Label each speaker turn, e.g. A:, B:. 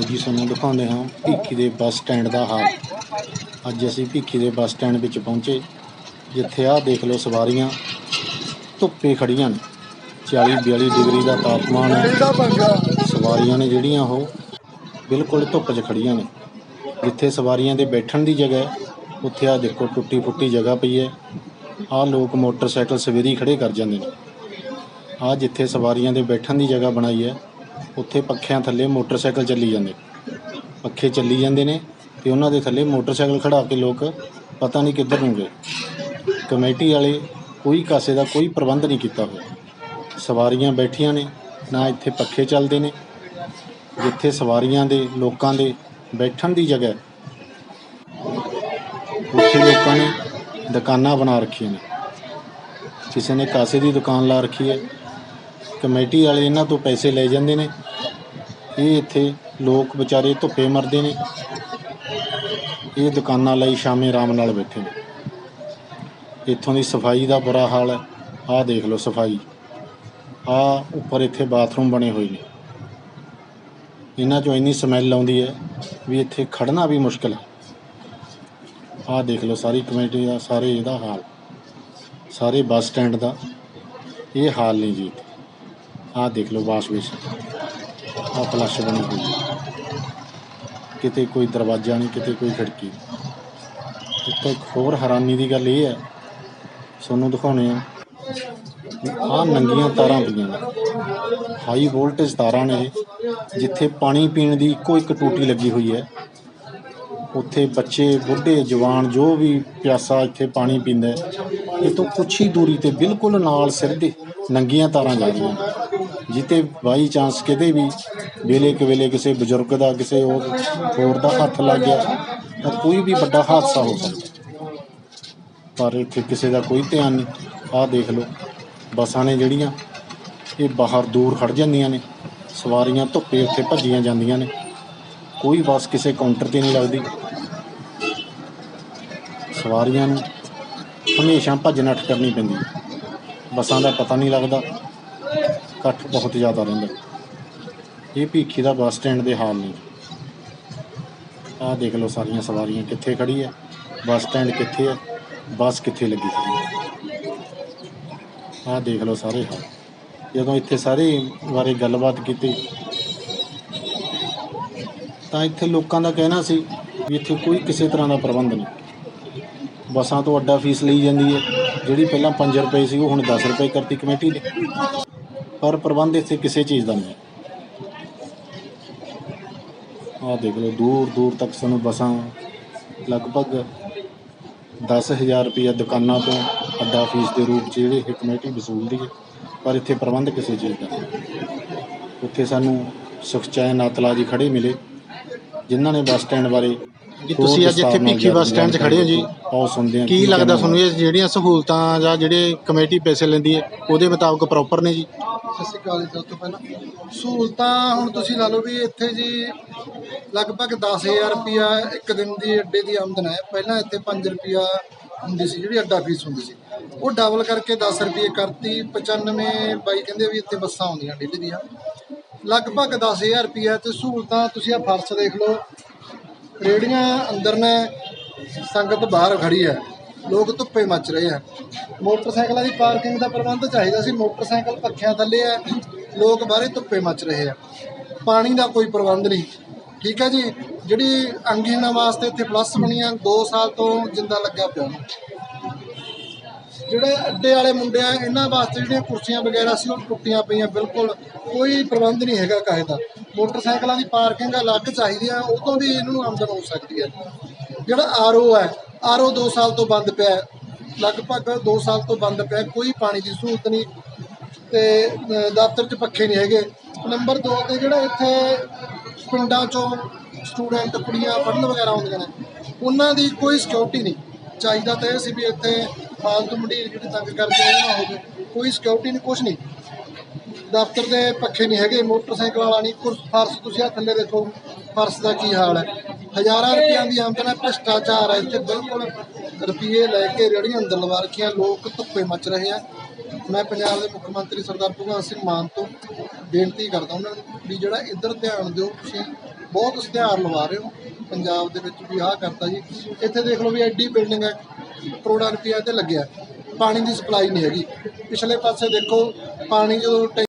A: ਆਓ ਜੀ ਤੁਹਾਨੂੰ ਦਿਖਾਉਂਦੇ ਹਾਂ ਭੀਖੀ ਦੇ ਬੱਸ ਸਟੈਂਡ ਦਾ ਹਾਲ। ਅੱਜ ਅਸੀਂ ਭੀਖੀ ਦੇ ਬੱਸ ਸਟੈਂਡ ਵਿੱਚ ਪਹੁੰਚੇ, ਜਿੱਥੇ ਆਹ ਦੇਖ ਲਓ ਸਵਾਰੀਆਂ ਧੁੱਪੇ ਖੜੀਆਂ ਨੇ। 40 42 ਡਿਗਰੀ ਦਾ ਤਾਪਮਾਨ ਹੈ। ਸਵਾਰੀਆਂ ਨੇ ਜਿਹੜੀਆਂ ਉਹ ਬਿਲਕੁਲ ਧੁੱਪ 'ਚ ਖੜੀਆਂ ਨੇ। ਜਿੱਥੇ ਸਵਾਰੀਆਂ ਦੇ ਬੈਠਣ ਦੀ ਜਗ੍ਹਾ ਹੈ, ਉੱਥੇ ਆ ਦੇਖੋ ਟੁੱਟੀ ਫੁੱਟੀ ਜਗ੍ਹਾ ਪਈ ਹੈ। ਆਹ ਲੋਕ ਮੋਟਰਸਾਈਕਲ ਸਵੇਰੇ ਹੀ ਖੜੇ ਕਰ ਜਾਂਦੇ ਨੇ। ਆਹ ਜਿੱਥੇ ਸਵਾਰੀਆਂ ਦੇ ਬੈਠਣ ਦੀ ਜਗ੍ਹਾ ਬਣਾਈ ਹੈ ਉੱਥੇ ਪੱਖਿਆਂ ਥੱਲੇ ਮੋਟਰਸਾਈਕਲ ਚੱਲੀ ਜਾਂਦੇ। ਪੱਖੇ ਚੱਲੀ ਜਾਂਦੇ ਨੇ ਤੇ ਉਹਨਾਂ ਦੇ ਥੱਲੇ ਮੋਟਰਸਾਈਕਲ ਖੜਾ ਕੇ ਲੋਕ ਪਤਾ ਨਹੀਂ ਕਿੱਧਰ ਨੂੰ ਗਏ। ਕਮੇਟੀ ਵਾਲੇ ਕੋਈ ਕਾਸੇ ਦਾ ਕੋਈ ਪ੍ਰਬੰਧ ਨਹੀਂ ਕੀਤਾ ਹੋਇਆ। ਸਵਾਰੀਆਂ ਬੈਠੀਆਂ ਨੇ, ਨਾ ਇੱਥੇ ਪੱਖੇ ਚੱਲਦੇ ਨੇ। ਜਿੱਥੇ ਸਵਾਰੀਆਂ ਦੇ, ਲੋਕਾਂ ਦੇ ਬੈਠਣ ਦੀ ਜਗ੍ਹਾ ਉੱਥੇ ਲੋਕਾਂ ਨੇ ਦੁਕਾਨਾਂ ਬਣਾ ਰੱਖੀਆਂ ਨੇ। ਕਿਸੇ ਨੇ ਕਾਸੇ ਦੀ ਦੁਕਾਨ ਲਾ ਰੱਖੀ ਹੈ ਕਮੇਟੀ ਵਾਲੇ ਇਹਨਾਂ ਤੋਂ ਪੈਸੇ ਲੈ ਜਾਂਦੇ ਨੇ। ਇਹ ਇੱਥੇ ਲੋਕ ਵਿਚਾਰੇ ਧੁੱਪੇ ਮਰਦੇ ਨੇ। ਇਹ ਦੁਕਾਨਾਂ ਲਈ ਸ਼ਾਮੇ ਆਰਾਮ ਨਾਲ ਬੈਠੇ ਨੇ। ਇੱਥੋਂ ਦੀ ਸਫ਼ਾਈ ਦਾ ਬੁਰਾ ਹਾਲ ਹੈ। ਆਹ ਦੇਖ ਲਓ ਸਫ਼ਾਈ। ਆਹ ਉੱਪਰ ਇੱਥੇ ਬਾਥਰੂਮ ਬਣੇ ਹੋਏ ਨੇ। ਇਹਨਾਂ ਚੋਂ ਇੰਨੀ ਸਮੈਲ ਆਉਂਦੀ ਹੈ ਵੀ ਇੱਥੇ ਖੜਨਾ ਵੀ ਮੁਸ਼ਕਲ ਹੈ। ਆਹ ਦੇਖ ਲਓ ਸਾਰੀ ਕਮੇਟੀ ਦਾ, ਸਾਰੇ ਇਹਦਾ ਹਾਲ। ਸਾਰੇ ਬੱਸ ਸਟੈਂਡ ਦਾ। ਇਹ ਹਾਲ ਨਹੀਂ ਜੀ ਆਹ ਦੇਖ ਲਓ ਵਾਸ਼ ਬੇਸਿਨ ਆਹ ਫਲੱਸ਼ ਬਣੀ ਹੋਈ ਹੈ। ਕਿਤੇ ਕੋਈ ਦਰਵਾਜ਼ਾ ਨਹੀਂ, ਕਿਤੇ ਕੋਈ ਖਿੜਕੀ। ਇੱਥੇ ਇੱਕ ਹੋਰ ਹੈਰਾਨੀ ਦੀ ਗੱਲ ਇਹ ਹੈ, ਤੁਹਾਨੂੰ ਦਿਖਾਉਣੇ ਆ ਆਹ ਨੰਗੀਆਂ ਤਾਰਾਂ ਪਈਆਂ ਨੇ। ਹਾਈ ਵੋਲਟੇਜ ਤਾਰਾਂ ਨੇ ਜਿੱਥੇ ਪਾਣੀ ਪੀਣ ਦੀ ਇੱਕੋ ਇੱਕ ਟੂਟੀ ਲੱਗੀ ਹੋਈ ਹੈ। ਉੱਥੇ ਬੱਚੇ, ਬੁੱਢੇ, ਜਵਾਨ, ਜੋ ਵੀ ਪਿਆਸਾ ਇੱਥੇ ਪਾਣੀ ਪੀਂਦਾ ਇਹ ਤੋਂ ਕੁਛ ਹੀ ਦੂਰੀ ਤੇ ਬਿਲਕੁਲ ਨਾਲ ਸਿਰ ਦੇ ਨੰਗੀਆਂ ਤਾਰਾਂ ਜਾ ਰਹੀਆਂ ਜਿੱਤੇ ਬਾਈ ਚਾਂਸ ਕਿਤੇ ਵੀ, ਵੇਲੇ ਕੁ ਵੇਲੇ ਕਿਸੇ ਬਜ਼ੁਰਗ ਦਾ, ਕਿਸੇ ਹੋਰ ਹੋਰ ਦਾ ਹੱਥ ਲੱਗ ਗਿਆ, ਤਾਂ ਕੋਈ ਵੀ ਵੱਡਾ ਹਾਦਸਾ ਹੋ ਸਕਦਾ। ਪਰ ਇੱਥੇ ਕਿਸੇ ਦਾ ਕੋਈ ਧਿਆਨ ਨਹੀਂ। ਆਹ ਦੇਖ ਲਓ, ਬੱਸਾਂ ਨੇ ਜਿਹੜੀਆਂ, ਇਹ ਬਾਹਰ ਦੂਰ ਖੜ ਜਾਂਦੀਆਂ ਨੇ, ਸਵਾਰੀਆਂ ਧੁੱਪੇ ਉੱਥੇ ਭੱਜੀਆਂ ਜਾਂਦੀਆਂ ਨੇ। ਕੋਈ ਬੱਸ ਕਿਸੇ ਕਾਊਂਟਰ ਤੇ ਨਹੀਂ ਲੱਗਦੀ। ਸਵਾਰੀਆਂ ਨੂੰ ਹਮੇਸ਼ਾ ਭੱਜ ਨੱਠ ਕਰਨੀ ਪੈਂਦੀ। ਬੱਸਾਂ ਦਾ ਪਤਾ ਨਹੀਂ ਲੱਗਦਾ। ਇਕੱਠ ਬਹੁਤ ਜ਼ਿਆਦਾ ਰਹਿੰਦਾ। ਇਹ ਭੀਖੀ ਦਾ ਬੱਸ ਸਟੈਂਡ ਦੇ ਹਾਲ ਨੇ। ਆਹ ਦੇਖ ਲਓ ਸਾਰੀਆਂ ਸਵਾਰੀਆਂ ਕਿੱਥੇ ਖੜੀ ਹੈ ਬੱਸ ਸਟੈਂਡ ਕਿੱਥੇ ਹੈ ਬੱਸ ਕਿੱਥੇ ਲੱਗੀ ਖੜੀ ਹੈ ਆਹ ਦੇਖ ਲਓ ਸਾਰੇ ਹਾਲ। ਜਦੋਂ ਇੱਥੇ ਸਾਰੇ ਬਾਰੇ ਗੱਲਬਾਤ ਕੀਤੀ, ਤਾਂ ਇੱਥੇ ਲੋਕਾਂ ਦਾ ਕਹਿਣਾ ਸੀ ਵੀ ਇੱਥੇ ਕੋਈ ਕਿਸੇ ਤਰ੍ਹਾਂ ਦਾ ਪ੍ਰਬੰਧ ਨਹੀਂ। ਬੱਸਾਂ ਤੋਂ ਅੱਡਾ ਫੀਸ ਲਈ ਜਾਂਦੀ ਹੈ। ਜਿਹੜੀ ਪਹਿਲਾਂ 5 ਰੁਪਏ ਸੀ, ਉਹ ਹੁਣ 10 ਰੁਪਏ ਕਰਤੀ ਕਮੇਟੀ ਨੇ। ਪਰ ਪ੍ਰਬੰਧ ਇੱਥੇ ਕਿਸੇ ਚੀਜ਼ ਦਾ ਨਹੀਂ। ਆਹ ਦੇਖ ਲਓ, ਦੂਰ ਦੂਰ ਤੱਕ ਸਾਨੂੰ ਬੱਸਾਂ ਲਗਭਗ 10000 ਰੁਪਏ ਦੁਕਾਨਾਂ ਤੋਂ ਅੱਡਾ ਫੀਸ ਦੇ ਰੂਪ 'ਚ ਜਿਹੜੀ ਇਹ ਕਮੇਟੀ ਵਸੂਲਦੀ ਹੈ, ਪਰ ਇੱਥੇ ਪ੍ਰਬੰਧ ਕਿਸੇ ਚੀਜ਼ ਦਾ ਉੱਥੇ ਸਾਨੂੰ ਸੁਖਚੈਨ ਆਤਲਾ ਜੀ ਖੜੇ ਮਿਲੇ, ਜਿਨ੍ਹਾਂ ਨੇ ਬੱਸ ਸਟੈਂਡ ਬਾਰੇ
B: ਜੀ ਤੁਸੀਂ ਅੱਜ ਇੱਥੇ ਭੀਖੀ ਬੱਸ ਸਟੈਂਡ 'ਚ ਖੜੇ ਹੋ ਜੀ?
A: ਆਓ ਸੁਣਦੇ ਹਾਂ
B: ਕੀ ਲੱਗਦਾ ਤੁਹਾਨੂੰ ਇਹ ਜਿਹੜੀਆਂ ਸਹੂਲਤਾਂ ਜਾਂ ਜਿਹੜੇ ਕਮੇਟੀ ਪੈਸੇ ਲੈਂਦੀ ਹੈ ਉਹਦੇ ਮੁਤਾਬਕ ਪ੍ਰੋਪਰ ਨੇ ਜੀ?
C: ਸਤਿ ਸ਼੍ਰੀ ਅਕਾਲ ਜੀ ਸਭ ਤੋਂ ਪਹਿਲਾਂ। ਸਹੂਲਤਾਂ ਹੁਣ ਤੁਸੀਂ ਲਾ ਲਓ ਵੀ ਇੱਥੇ ਜੀ ਲਗਭਗ 10000 ਰੁਪਿਆ ਇੱਕ ਦਿਨ ਦੀ ਅੱਡੇ ਦੀ ਆਮਦਨ ਹੈ। ਪਹਿਲਾਂ ਇੱਥੇ 5 ਰੁਪਿਆ ਹੁੰਦੀ ਸੀ ਜਿਹੜੀ ਅੱਡਾ ਫੀਸ ਹੁੰਦੀ ਸੀ। ਉਹ ਡਬਲ ਕਰਕੇ 10 ਰੁਪਏ ਕਰਤੀ 95 ਬਾਈ ਕਹਿੰਦੇ ਵੀ ਇੱਥੇ ਬੱਸਾਂ ਆਉਂਦੀਆਂ ਡੇਲੀ ਦੀਆਂ। ਲਗਭਗ 10000 ਰੁਪਿਆ ਤੇ ਸਹੂਲਤਾਂ ਤੁਸੀਂ ਆ ਫਰਸ਼ ਦੇਖ ਲਓ ਰੇੜੀਆਂ ਅੰਦਰ ਨੇ, ਸੰਗਤ ਬਾਹਰ ਖੜੀ ਹੈ। ਲੋਕ ਧੁੱਪੇ ਮੱਚ ਰਹੇ ਆ ਮੋਟਰਸਾਈਕਲਾਂ ਦੀ ਪਾਰਕਿੰਗ ਦਾ ਪ੍ਰਬੰਧ ਚਾਹੀਦਾ ਸੀ। ਮੋਟਰਸਾਈਕਲ ਪੱਖਿਆਂ ਥੱਲੇ ਆ ਲੋਕ ਬਾਹਰੇ ਧੁੱਪੇ ਮੱਚ ਰਹੇ ਆ ਪਾਣੀ ਦਾ ਕੋਈ ਪ੍ਰਬੰਧ ਨਹੀਂ। ਠੀਕ ਹੈ ਜੀ? ਜਿਹੜੀ ਅੰਗਹੀਣਾਂ ਵਾਸਤੇ ਇੱਥੇ ਪਲੱਸ ਬਣੀਆਂ 2 ਸਾਲ ਤੋਂ ਜਿੰਦਾ ਲੱਗਿਆ ਪਿਆ। ਜਿਹੜੇ ਅੱਡੇ ਵਾਲੇ ਮੁੰਡੇ ਆ ਇਹਨਾਂ ਵਾਸਤੇ ਜਿਹੜੀਆਂ ਕੁਰਸੀਆਂ ਵਗੈਰਾ ਸੀ, ਉਹ ਟੁੱਟੀਆਂ ਪਈਆਂ, ਬਿਲਕੁਲ ਕੋਈ ਪ੍ਰਬੰਧ ਨਹੀਂ ਹੈਗਾ ਕਾਹੇ ਦਾ। ਮੋਟਰਸਾਈਕਲਾਂ ਦੀ ਪਾਰਕਿੰਗ ਅਲੱਗ ਚਾਹੀਦੀ ਆ ਉਹ ਤੋਂ ਵੀ ਇਹਨਾਂ ਨੂੰ ਆਮਦਨ ਹੋ ਸਕਦੀ ਹੈ ਜਿਹੜਾ ਆਰਓ ਹੈ ਆਰਓ 2 ਸਾਲ ਤੋਂ ਬੰਦ ਪਿਆ ਲਗਭਗ 2 ਸਾਲ ਤੋਂ ਬੰਦ ਪਿਆ, ਕੋਈ ਪਾਣੀ ਦੀ ਸਹੂਲਤ ਨਹੀਂ, ਤੇ ਦਫ਼ਤਰ 'ਚ ਪੱਖੇ ਨਹੀਂ ਹੈਗੇ। ਨੰਬਰ 2 ਤੇ ਜਿਹੜਾ ਇੱਥੇ ਪਿੰਡਾਂ 'ਚੋਂ ਸਟੂਡੈਂਟ, ਕੁੜੀਆਂ ਪੜ੍ਹਨ ਵਗੈਰਾ ਆਉਂਦੀਆਂ ਨੇ, ਉਹਨਾਂ ਦੀ ਕੋਈ ਸਿਕਿਉਰਿਟੀ ਨਹੀਂ। ਚਾਹੀਦਾ ਤਾਂ ਇਹ ਸੀ ਵੀ ਇੱਥੇ ਫਾਲਤੂ ਮੰਡੀਰ ਜਿਹੜੇ ਤੰਗ ਕਰਦੇ ਨੇ ਨਾ ਹੋਵੇ। ਕੋਈ ਸਿਕਿਉਰਿਟੀ ਨਹੀਂ, ਕੁਛ ਨਹੀਂ। ਦਫ਼ਤਰ ਦੇ ਪੱਖੇ ਨਹੀਂ ਹੈਗੇ, ਮੋਟਰਸਾਈਕਲ ਵਾਲਾ ਨਹੀਂ। ਕੁਰਸ ਫਰਸ਼ ਤੁਸੀਂ ਆ ਥੱਲੇ ਦੇਖੋ, ਫਰਸ਼ ਦਾ ਕੀ ਹਾਲ ਹੈ। ਹਜ਼ਾਰਾਂ ਰੁਪਈਆਂ ਦੀ ਆਮਦਨ ਹੈ, ਭ੍ਰਿਸ਼ਟਾਚਾਰ ਹੈ। ਇੱਥੇ ਬਿਲਕੁਲ ਰੁਪਈਏ ਲੈ ਕੇ ਰੇਹੜੀਆਂ ਅੰਦਰ ਲਵਾ ਰੱਖੀਆਂ, ਲੋਕ ਧੁੱਪੇ ਮੱਚ ਰਹੇ ਆ। ਮੈਂ ਪੰਜਾਬ ਦੇ ਮੁੱਖ ਮੰਤਰੀ ਸਰਦਾਰ ਭਗਵੰਤ ਸਿੰਘ ਮਾਨ ਤੋਂ ਬੇਨਤੀ ਕਰਦਾ ਉਹਨਾਂ ਨੂੰ ਵੀ ਜਿਹੜਾ ਇੱਧਰ ਧਿਆਨ ਦਿਓ, ਤੁਸੀਂ ਬਹੁਤ ਇਸ਼ਤਿਹਾਰ ਲਵਾ ਰਹੇ ਹੋ। ਪੰਜਾਬ ਦੇ ਵਿੱਚ ਵੀ ਆਹ ਕਰਤਾ ਜੀ। ਇੱਥੇ ਦੇਖ ਲਓ ਵੀ ਐਡੀ ਬਿਲਡਿੰਗ ਹੈ। ਕਰੋੜਾਂ ਰੁਪਇਆ ਤੇ ਲੱਗਿਆ। ਪਾਣੀ ਦੀ ਸਪਲਾਈ ਨਹੀਂ ਹੈਗੀ। ਪਿਛਲੇ ਪਾਸੇ ਦੇਖੋ, ਪਾਣੀ ਜਦੋਂ ਟੈਂ-